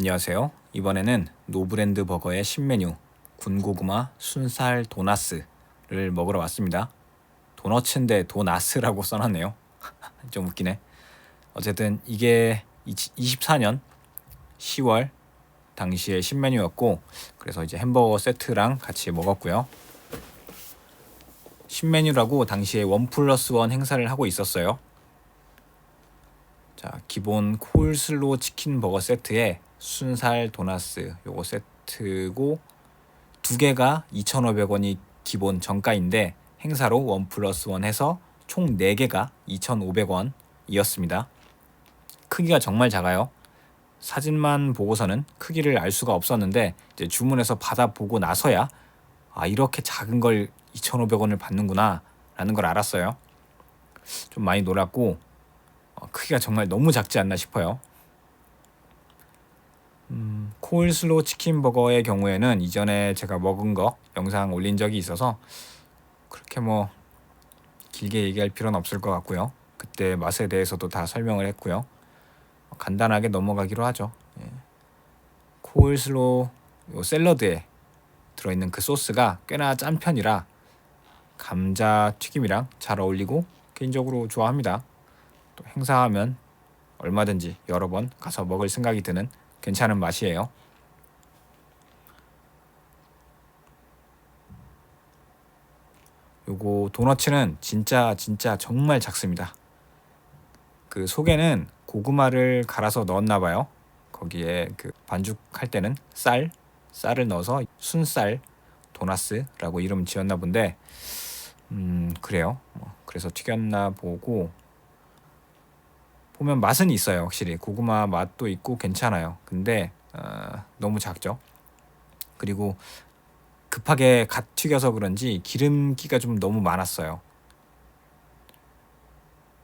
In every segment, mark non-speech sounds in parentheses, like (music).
안녕하세요. 이번에는 노브랜드 버거의 신메뉴 군고구마 순살 도나스를 먹으러 왔습니다. 도너츠인데 도나스라고 써놨네요. (laughs) 좀 웃기네. 어쨌든 이게 24년 10월 당시의 신메뉴였고 그래서 이제 햄버거 세트랑 같이 먹었고요. 신메뉴라고 당시에 원 플러스 원 행사를 하고 있었어요. 자 기본 콜슬로 치킨 버거 세트에 순살 도나스 요거 세트고 두 개가 2,500원이 기본 정가인데 행사로 원 플러스 원 해서 총 4개가 2,500원이었습니다. 크기가 정말 작아요. 사진만 보고서는 크기를 알 수가 없었는데 이제 주문해서 받아보고 나서야 아 이렇게 작은 걸 2,500원을 받는구나 라는 걸 알았어요. 좀 많이 놀랐고 어, 크기가 정말 너무 작지 않나 싶어요. 음, 콜슬로 치킨 버거의 경우에는 이전에 제가 먹은 거 영상 올린 적이 있어서 그렇게 뭐 길게 얘기할 필요는 없을 것 같고요. 그때 맛에 대해서도 다 설명을 했고요. 간단하게 넘어가기로 하죠. 예. 요 샐러드에 들어있는 그 소스가 꽤나 짠 편이라 감자 튀김이랑 잘 어울리고 개인적으로 좋아합니다. 또 행사하면 얼마든지 여러 번 가서 먹을 생각이 드는 괜찮은 맛이에요. 요거 도너츠는 진짜 진짜 정말 작습니다. 그 속에는 고구마를 갈아서 넣었나 봐요. 거기에 그 반죽할 때는 쌀, 쌀을 넣어서 순쌀 도나스라고 이름 지었나 본데 음 그래요. 뭐 그래서 튀겼나 보고 보면 맛은 있어요. 확실히 고구마 맛도 있고 괜찮아요. 근데 어, 너무 작죠. 그리고 급하게 갓 튀겨서 그런지 기름기가 좀 너무 많았어요.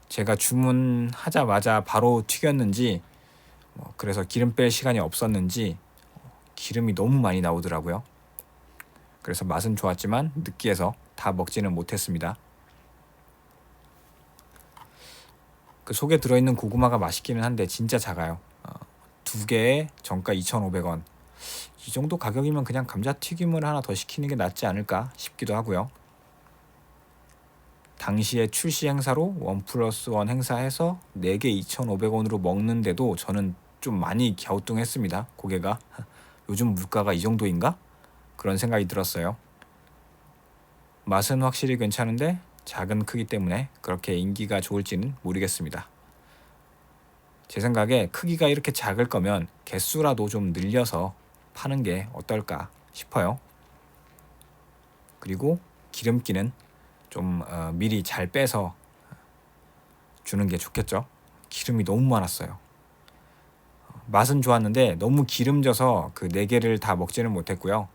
제가 주문하자마자 바로 튀겼는지 뭐 그래서 기름 뺄 시간이 없었는지 기름이 너무 많이 나오더라고요. 그래서 맛은 좋았지만 느끼해서 다 먹지는 못했습니다. 그 속에 들어있는 고구마가 맛있기는 한데 진짜 작아요. 어, 두 개에 정가 2,500원. 이 정도 가격이면 그냥 감자튀김을 하나 더 시키는 게 낫지 않을까 싶기도 하고요. 당시에 출시 행사로 원 플러스 원 행사해서 4개 2,500원으로 먹는데도 저는 좀 많이 갸우뚱했습니다. 고개가 (laughs) 요즘 물가가 이 정도인가? 그런 생각이 들었어요. 맛은 확실히 괜찮은데 작은 크기 때문에 그렇게 인기가 좋을지는 모르겠습니다. 제 생각에 크기가 이렇게 작을 거면 개수라도 좀 늘려서 파는 게 어떨까 싶어요. 그리고 기름기는 좀 어, 미리 잘 빼서 주는 게 좋겠죠. 기름이 너무 많았어요. 맛은 좋았는데 너무 기름져서 그 네 개를 다 먹지는 못했고요.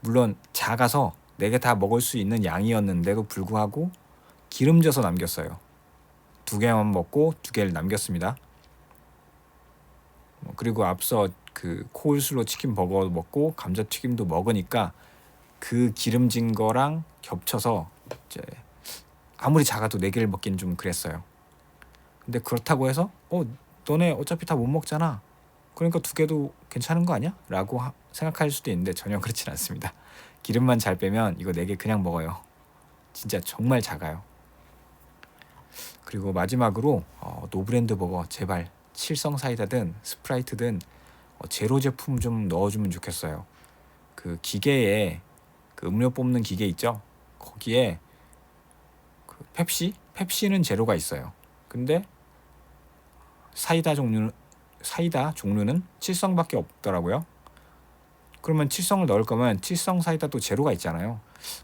물론 작아서 네개 다 먹을 수 있는 양이었는데도 불구하고 기름져서 남겼어요. 두 개만 먹고 두 개를 남겼습니다. 뭐 그리고 앞서 그 코울슬로 치킨 버거 먹고 감자튀김도 먹으니까 그 기름진 거랑 겹쳐서 이제 아무리 작아도 네 개를 먹기는 좀 그랬어요. 근데 그렇다고 해서 어 너네 어차피 다 못 먹잖아. 그러니까 두 개도 괜찮은 거 아니야? 라고 하, 생각할 수도 있는데 전혀 (laughs) 그렇진 않습니다. 기름만 잘 빼면 이거 네개 그냥 먹어요. 진짜 정말 작아요. 그리고 마지막으로 어, 노브랜드 버거 제발 칠성 사이다든 스프라이트든 어, 제로 제품 좀 넣어주면 좋겠어요. 그 기계에 그 음료 뽑는 기계 있죠? 거기에 그 펩시? 펩시는 제로가 있어요. 근데 사이다 종류 사이다 종류는 칠성밖에 없더라고요. 그러면 칠성을 넣을 거면 칠성 사이다도 제로가 있잖아요.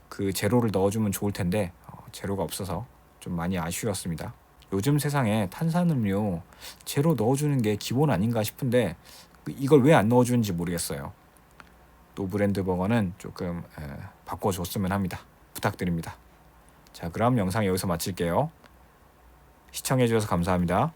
그 제로를 넣어주면 좋을 텐데 어, 제로가 없어서 좀 많이 아쉬웠습니다. 요즘 세상에 탄산음료 제로 넣어주는 게 기본 아닌가 싶은데 이걸 왜 안 넣어주는지 모르겠어요. 노브랜드 버거는 조금 에, 바꿔줬으면 합니다. 부탁드립니다. 자 그럼 영상 여기서 마칠게요. 시청해주셔서 감사합니다.